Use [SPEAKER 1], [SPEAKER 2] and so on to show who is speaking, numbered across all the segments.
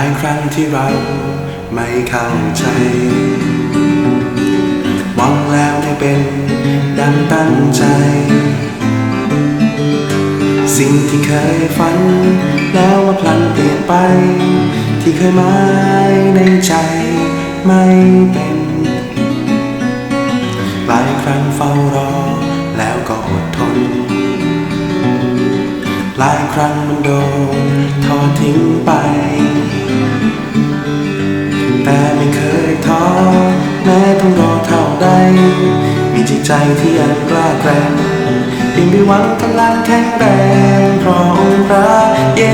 [SPEAKER 1] ายครั้งที่เราไม่เข้าใจหวังแล้วไม่เป็นดังตั้งใจ สิ่งที่เคยฝัน แล้วว่าพลันเปลี่ยนไป ที่เคยหมายในใจไม่เป็นหลายครั้งเฝ้ารอแล้วก็อดทน หลายครั้งมันโดนทอดทิ้งไป จิตใจที่ยังกล้าแกร่งยังมีหวังกำลังแข็งแรงเพราะองค์พระเย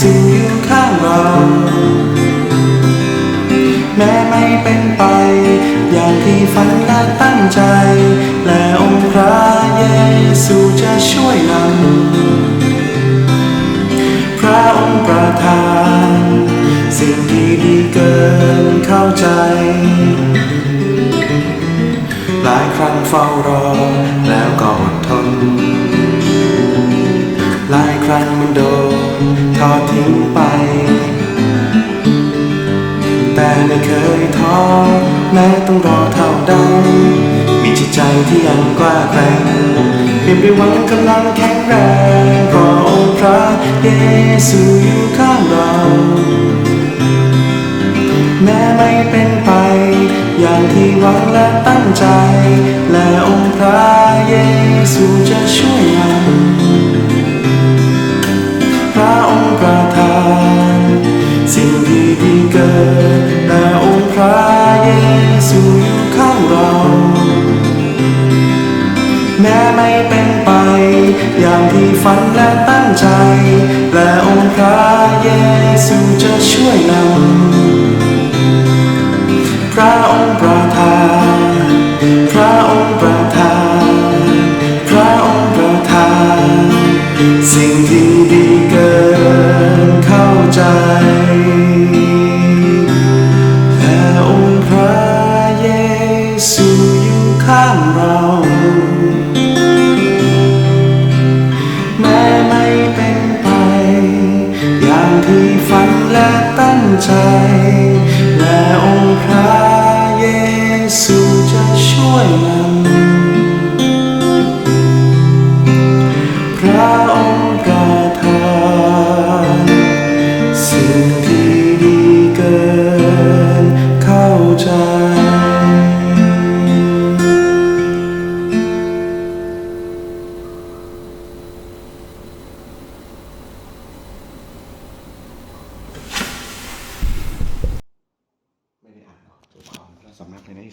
[SPEAKER 1] ซูอยู่ข้างเรา แม้ไม่เป็นไป อย่างที่ฝันและตั้งใจ และองค์พระเยซูจะช่วยนำ รอ แล้วก็อดทน หลายครั้งมันโดนทอดทิ้งไป แต่ไม่เคยท้อแม้ต้องรอเท่าใดมีจิตใจที่ยังกล้าแกร่งเปลี่ยมด้วยหวังกำลังแข็งแรงรองพระเยซูอยู่ข้างเรา แม้ไม่เป็นไป อย่างที่หวังและตั้งใจ และองค์พระเยซูจะช่วยนำพระองค์ประทาน สิ่งที่ดีเกินและองค์พระเยซูอยู่ข้างเรา แม้ไม่เป็นไป อย่างที่ฝันและตั้งใจ และองค์พระเยซูจะช่วยนำ ประทาน พระองค์ประทาน สิ่งที่ดีเกินเข้าใจ และองค์พระเยซูอยู่ข้างเรา แม้ไม่เป็นไป อย่างที่ฝันและตั้งใจ และองค์พระเยซู ใจ
[SPEAKER 2] ไม่ได้อ่านหรอกตัวความเราสามารถไปได้